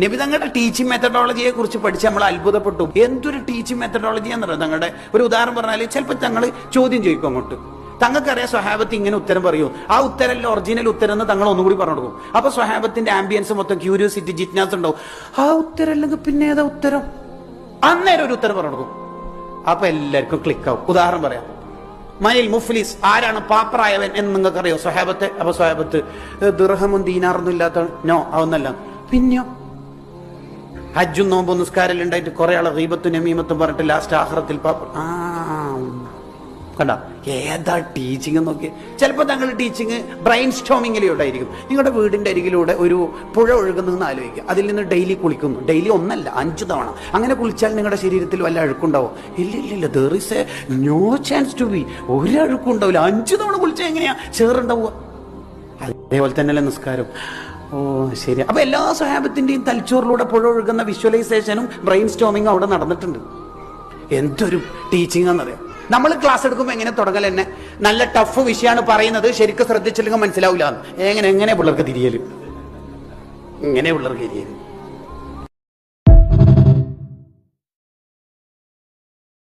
നബി തങ്ങളുടെ ടീച്ചിങ് മെത്തഡോളജിയെ കുറിച്ച് പഠിച്ച് നമ്മൾ അത്ഭുതപ്പെട്ടു. എന്തൊരു ടീച്ചിങ് മെത്തഡോളജി എന്നറിയാം തങ്ങളുടെ ഒരു ഉദാഹരണം പറഞ്ഞാൽ ചിലപ്പോൾ തങ്ങൾ ചോദ്യം ചോദിക്കും അങ്ങോട്ട്. തങ്ങൾക്കറിയാം സ്വഹാബത്ത് ഇങ്ങനെ ഉത്തരം പറയൂ. ആ ഉത്തരല്ല ഒറിജിനൽ ഉത്തരം എന്ന് തങ്ങൾ ഒന്നുകൂടി പറഞ്ഞു കൊടുക്കും. അപ്പൊ സ്വഹാബത്തിന്റെ ആംബിയൻസ് മൊത്തം ക്യൂരിയോസിറ്റി ജിജ്ഞാസ ഉണ്ടാവും. ആ ഉത്തരം അല്ലെങ്കിൽ പിന്നെ ഏതാ ഉത്തരം? അന്നേരം ഒരു ഉത്തരം പറഞ്ഞു കൊടുക്കും. അപ്പൊ എല്ലാവർക്കും ക്ലിക്ക് ആവും. ഉദാഹരണം പറയാം. മയിൽ മുഫ്ലിസ് ആരാണ് പാപ്പറായവൻ എന്ന് നിങ്ങൾക്ക് അറിയോ സ്വഹാബത്തെ. അപ്പൊ സ്വഹാബത്ത് ദുർഹമും ദീനാറൊന്നും ഇല്ലാത്ത നോ അതൊന്നല്ല. പിന്നെയോ? ഹജ്ജും നോമ്പും നിസ്കാരം ഉണ്ടായിട്ട് കുറെ ആളെ റീബത്തും നമീമത്തും പറഞ്ഞിട്ട് ലാസ്റ്റ് ആഹ്റത്തിൽ ആ കണ്ട? ഏതാ ടീച്ചിങ് നോക്കി ചിലപ്പോൾ തങ്ങൾ ടീച്ചിങ് ബ്രെയിൻ സ്റ്റോമിങ്ങിലൂടെ ആയിരിക്കും നിങ്ങളുടെ വീടിന്റെ അരികിലൂടെ ഒരു പുഴ ഒഴുകുന്നതെന്ന് ആലോചിക്കുക. അതിൽ നിന്ന് ഡെയിലി കുളിക്കുന്നു. ഡെയിലി ഒന്നല്ല അഞ്ച് തവണ. അങ്ങനെ കുളിച്ചാൽ നിങ്ങളുടെ ശരീരത്തിൽ വല്ല അഴുക്കുണ്ടാവും? ഇല്ല ഇല്ല ഇല്ല. There is a no chance to be ഒരു അഴുക്കും ഉണ്ടാവില്ല. അഞ്ച് തവണ കുളിച്ചാൽ എങ്ങനെയാ? ചേറുണ്ടാവുക. അതേപോലെ തന്നെയല്ലേ നിസ്കാരം. ഓ ശരി. അപ്പൊ എല്ലാ സ്വഹാബത്തിന്റെയും തലച്ചോറിലൂടെ പുഴ ഒഴുകുന്ന വിഷ്വലൈസേഷനും ബ്രെയിൻ സ്റ്റോമിങ്ങും അവിടെ നടന്നിട്ടുണ്ട്. എന്തൊരു ടീച്ചിങ് എന്നറിയാം നമ്മൾ ക്ലാസ് എടുക്കുമ്പോൾ എങ്ങനെ തുടങ്ങൽ തന്നെ നല്ല ടഫ് വിഷയമാണ് പറയുന്നത്. ശരിക്കും ശ്രദ്ധിച്ചില്ലെങ്കിൽ മനസ്സിലാവില്ല എങ്ങനെ എങ്ങനെ പിള്ളേർക്ക് തിരിയൽ? ഇങ്ങനെ പിള്ളേർക്ക് തിരിയൽ?